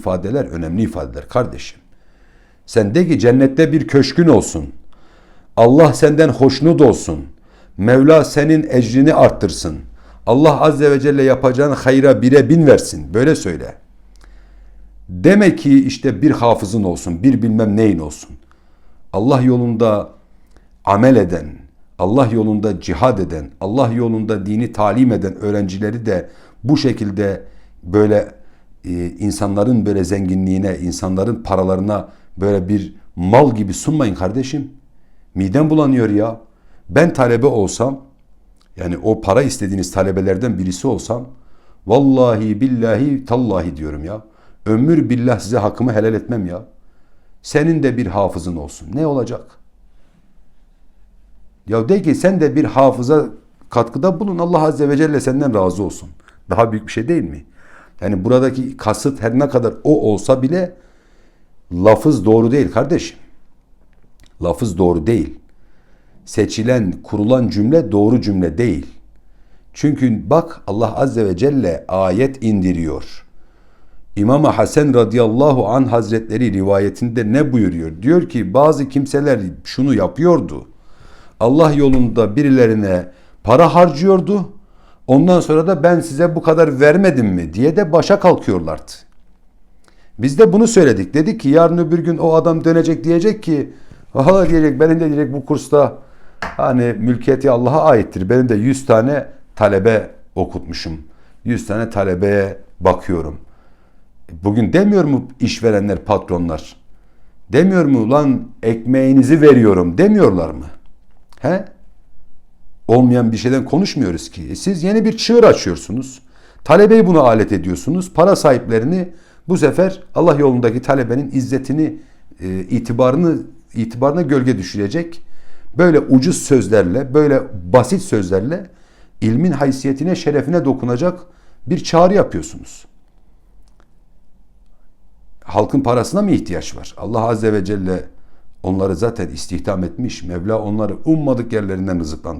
ifadeler önemli ifadeler kardeşim. Sen de ki cennette bir köşkün olsun. Allah senden hoşnut olsun. Mevla senin ecrini arttırsın. Allah azze ve celle yapacağın hayra bire bin versin. Böyle söyle. Deme ki işte bir hafızın olsun, bir bilmem neyin olsun. Allah yolunda amel eden, Allah yolunda cihad eden, Allah yolunda dini talim eden öğrencileri de bu şekilde böyle e, insanların böyle zenginliğine, insanların paralarına böyle bir mal gibi sunmayın kardeşim. Midem bulanıyor ya. Ben talebe olsam, yani o para istediğiniz talebelerden birisi olsam, vallahi billahi tallahi diyorum ya. Ömür billah size hakkımı helal etmem ya. Senin de bir hafızın olsun. Ne olacak? Ya de ki sen de bir hafıza katkıda bulun. Allah Azze ve Celle senden razı olsun. Daha büyük bir şey değil mi? Yani buradaki kasıt her ne kadar o olsa bile lafız doğru değil kardeşim. Lafız doğru değil. Seçilen, kurulan cümle doğru cümle değil. Çünkü bak Allah Azze ve Celle ayet indiriyor. İmam Hasan radıyallahu an hazretleri rivayetinde ne buyuruyor? Diyor ki bazı kimseler şunu yapıyordu. Allah yolunda birilerine para harcıyordu. Ondan sonra da ben size bu kadar vermedim mi diye de başa kalkıyorlardı. Biz de bunu söyledik. Dedik ki yarın öbür gün o adam dönecek diyecek ki valla diyecek benim de diyecek bu kursta hani mülkiyeti Allah'a aittir. Benim de 100 tane talebe okutmuşum. 100 tane talebeye bakıyorum. Bugün demiyor mu işverenler, patronlar? Demiyor mu lan ekmeğinizi veriyorum demiyorlar mı? He? Olmayan bir şeyden konuşmuyoruz ki. E Siz yeni bir çığır açıyorsunuz. Talebeyi buna alet ediyorsunuz. Para sahiplerini bu sefer Allah yolundaki talebenin izzetini, e, itibarını itibarına gölge düşürecek. Böyle ucuz sözlerle, böyle basit sözlerle ilmin haysiyetine, şerefine dokunacak bir çağrı yapıyorsunuz. Halkın parasına mı ihtiyaç var? Allah Azze ve Celle onları zaten istihdam etmiş. Mevla onları ummadık yerlerinden rızıklandırır.